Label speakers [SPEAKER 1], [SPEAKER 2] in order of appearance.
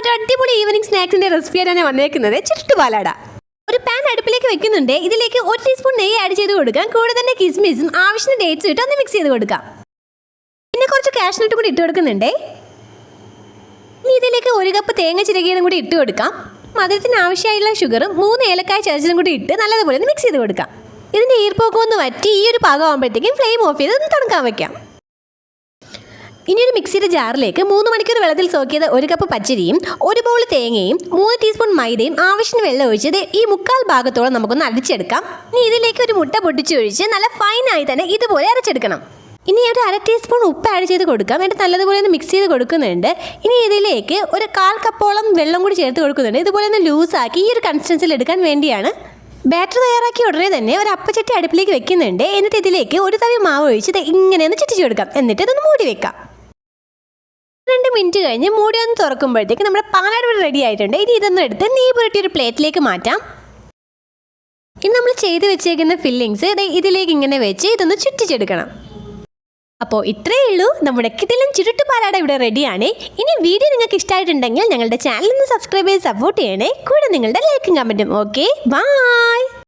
[SPEAKER 1] ഒരു അടിപൊളി ഈവനിങ് സ്നാക്സിന്റെ റെസിപ്പിയാണ് ഞാൻ വന്നേക്കുന്നത്. ചുട്ടുപാലാട ഒരു പാൻ അടുപ്പിലേക്ക് വെക്കുന്നുണ്ട്. ഇതിലേക്ക് ഒരു ടീസ്പൂൺ നെയ്യ് ആഡ് ചെയ്ത് കൊടുക്കാം. കൂടെ തന്നെ കിസ്മിസും ആവശ്യത്തിന് ഡേറ്റ്സ് ഇട്ട് ഒന്ന് മിക്സ് ചെയ്ത് കൊടുക്കാം. പിന്നെ കുറച്ച് കാഷ്നട്ട് കൂടി ഇട്ട് കൊടുക്കുന്നുണ്ടേ. ഇനി ഇതിലേക്ക് ഒരു കപ്പ് തേങ്ങ ചിരകിയതും കൂടി ഇട്ട് കൊടുക്കാം. മധുരത്തിന് ആവശ്യമായിട്ടുള്ള ഷുഗറും മൂന്ന് ഏലക്കായ ചതച്ചതും കൂടി ഇട്ട് നല്ലതുപോലെ ഒന്ന് മിക്സ് ചെയ്ത് കൊടുക്കാം. ഇതിന്റെ ഈർപ്പൊക്കെ ഒന്ന് വറ്റി ഈ ഒരു പാകം ആകുമ്പോഴത്തേക്കും ഫ്ലെയിം ഓഫ് ചെയ്ത് ഒന്ന് തണുക്കാൻ വെക്കാം. ഇനി ഒരു മിക്സിയുടെ ജാറിലേക്ക് മൂന്ന് മണിക്കൂർ വെള്ളത്തിൽ സോക്കിയത് ഒരു കപ്പ് പച്ചരിയും ഒരു ബൗൾ തേങ്ങയും മൂന്ന് ടീസ്പൂൺ മൈദയും ആവശ്യത്തിന് വെള്ളം ഒഴിച്ചത് ഈ മുക്കാൽ ഭാഗത്തോളം നമുക്കൊന്ന് അടിച്ചെടുക്കാം ഇനി ഇതിലേക്ക് ഒരു മുട്ട പൊട്ടിച്ചൊഴിച്ച് നല്ല ഫൈനായി തന്നെ ഇതുപോലെ അരച്ചെടുക്കണം. ഇനി ഒരു അര ടീസ്പൂൺ ഉപ്പ് ആഡ് ചെയ്ത് കൊടുക്കാം. എന്നിട്ട് നല്ലതുപോലെ ഒന്ന് മിക്സ് ചെയ്ത് കൊടുക്കുന്നുണ്ട്. ഇനി ഇതിലേക്ക് ഒരു കാൽ കപ്പോളം വെള്ളം കൂടി ചേർത്ത് കൊടുക്കുന്നുണ്ട്. ഇതുപോലെ ഒന്ന് ലൂസാക്കി ഈ ഒരു കൺസിസ്റ്റൻസിൽ എടുക്കാൻ വേണ്ടിയാണ്. ബാറ്റർ തയ്യാറാക്കി ഉടനെ തന്നെ ഒരു അപ്പച്ചട്ടി അടുപ്പിലേക്ക് വെക്കുന്നുണ്ട്. എന്നിട്ട് ഇതിലേക്ക് ഒരു തവി മാവ് ഒഴിച്ച് ഇങ്ങനെ ഒന്ന് ചുറ്റിച്ചു കൊടുക്കാം. എന്നിട്ട് ഇതൊന്ന് മൂടി വെക്കാം. മിനിറ്റ് കഴിഞ്ഞ് മൂടി ഒന്ന് തുറക്കുമ്പോഴത്തേക്ക് നമ്മുടെ പാലാട് ഇവിടെ റെഡി ആയിട്ടുണ്ട്. ഇനി ഇതൊന്നും എടുത്ത് നീ പുരട്ടി ഒരു പ്ലേറ്റിലേക്ക് മാറ്റാം. ഇനി നമ്മൾ ചെയ്ത് വെച്ചേക്കുന്ന ഫില്ലിങ്സ് ഇതിലേക്ക് ഇങ്ങനെ വെച്ച് ഇതൊന്ന് ചുറ്റിച്ചെടുക്കണം. അപ്പോൾ ഇത്രയേ ഉള്ളൂ. നമ്മുടെ കിട്ടിലും ചുരുട്ട് പാലാട ഇവിടെ റെഡിയാണ് ഇനി വീഡിയോ നിങ്ങൾക്ക് ഇഷ്ടമായിട്ടുണ്ടെങ്കിൽ ഞങ്ങളുടെ ചാനൽ ഒന്ന് സബ്സ്ക്രൈബ് ചെയ്ത് സപ്പോർട്ട് ചെയ്യണേ. കൂടെ നിങ്ങളുടെ ലൈക്കും കമന്റും ഓക്കെ ബൈ